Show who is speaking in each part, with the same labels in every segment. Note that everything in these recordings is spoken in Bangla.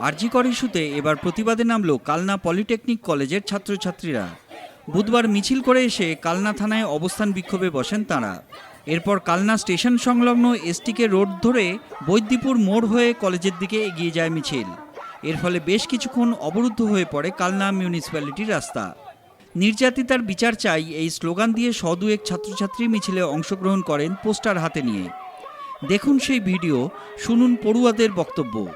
Speaker 1: আরজিকর ইস্যুতে এবার প্রতিবাদে নামল কালনা পলিটেকনিক কলেজের ছাত্রছাত্রীরা। বুধবার মিছিল করে এসে কালনা থানায় অবস্থান বিক্ষোভে বসেন তাঁরা। এরপর কালনা স্টেশন সংলগ্ন এসটিকে রোড ধরে বৈদ্যপুর মোড় হয়ে কলেজের দিকে এগিয়ে যায় মিছিল। এর ফলে বেশ কিছুক্ষণ অবরুদ্ধ হয়ে পড়ে কালনা মিউনিসিপ্যালিটির রাস্তা। নির্যাতিতার বিচার চাই এই স্লোগান দিয়ে সদুয়েক ছাত্রছাত্রী মিছিলে অংশগ্রহণ করেন পোস্টার হাতে নিয়ে। দেখুন সেই ভিডিও, শুনুন পড়ুয়াদের বক্তব্য।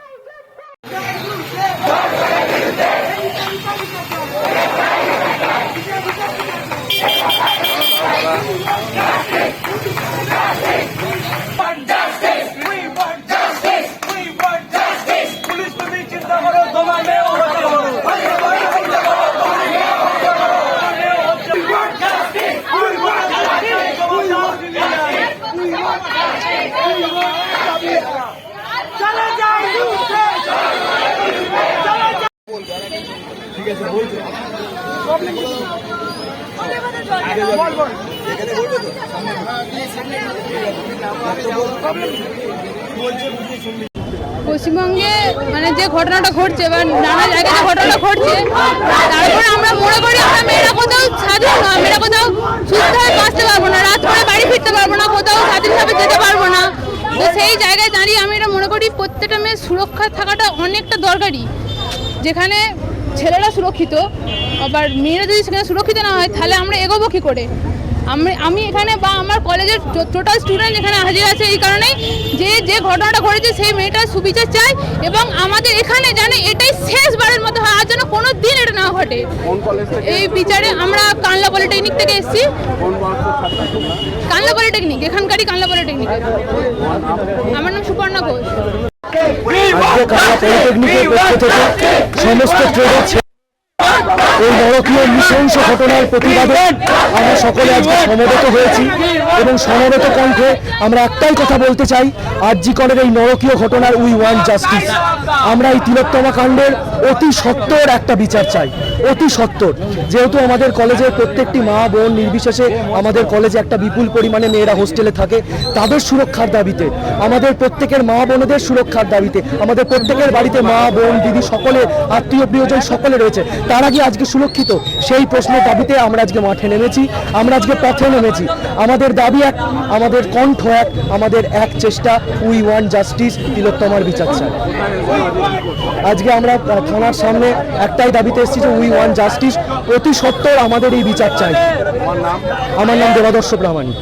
Speaker 2: পশ্চিমবঙ্গে মানে যে ঘটনাটা ঘটছে বা নানা জায়গায় যে ঘটনাটা ঘটছে তারপরে আমরা মনে করি আমরা মেয়েরা কোথাও স্বাধীন মেয়েরা কোথাও সুস্থভাবে বাঁচতে পারব না রাত করে বাড়ি ফিরতে পারব না কোথাও স্বাধীনভাবে যেতে পারব না তো সেই জায়গায় দাঁড়িয়ে আমি এটা মনে করি প্রত্যেকটা মেয়ের সুরক্ষা থাকাটা অনেকটা দরকারি যেখানে ছেলেরা সুরক্ষিত আবার মেয়েরা যদি সেখানে সুরক্ষিত না হয় তাহলে আমরা এগোবো কী করে? আমি আমি এখানে বা আমার কলেজের টোটাল স্টুডেন্ট এখানে হাজির আছে এই কারণেই যে যে ঘটনাটা ঘটেছে সেই মেয়েটার সুবিচার চাই এবং আমাদের এখানে জানে এটাই শেষবারের মতো হয় আর যেন কোনো দিন এটা না ঘটে। এই বিচারে আমরা কানলা পলিটেকনিক থেকে এসেছি। কানলা পলিটেকনিক এখানকারই কানলা পলিটেকনিক। আমার নাম সুপর্ণা ঘোষ।
Speaker 3: আজকে কালা পলিটেকনিকের পক্ষ থেকে সমস্ত ট্রেডের এই নরকীয় নৃশংস ঘটনার প্রতিবাদে আমরা সকলে আজকে সমবেত হয়েছি এবং সমবেত কণ্ঠে আমরা একটাই কথা বলতে চাই আরজি করের এই নরকীয় ঘটনার উই ওয়ান জাস্টিস আমরা এই তিলোত্তমা কাণ্ডের অতি সত্তর একটা বিচার চাই। অতি সত্বর যেহেতু আমাদের কলেজের প্রত্যেকটি মা বোন নির্বিশেষে আমাদের কলেজে একটা বিপুল পরিমাণে মেয়েরা হোস্টেলে থাকে, তাদের সুরক্ষার দাবিতে, আমাদের প্রত্যেকের মা বোনদের সুরক্ষার দাবিতে, আমাদের প্রত্যেকের বাড়িতে মা, বোন, দিদি সকলে, আত্মীয় প্রিয়জন সকলে রয়েছে। তারা কি আজকে সুরক্ষিত, সেই প্রশ্নের দাবিতে আমরা আজকে মাঠে নেমেছি, আমরা আজকে পথে নেমেছি। আমাদের দাবি এক, আমাদের কণ্ঠ এক, আমাদের এক চেষ্টা, উই ওয়ান জাস্টিস, তিলোত্তমার বিচার আজকে আমরা থানার সামনে একটাই দাবিতে এসেছি যে উই ওয়ান জাস্টিস অতি সত্তর আমাদের এই বিচার চাই। আমার নাম দেবাদর্শ প্রামাণিক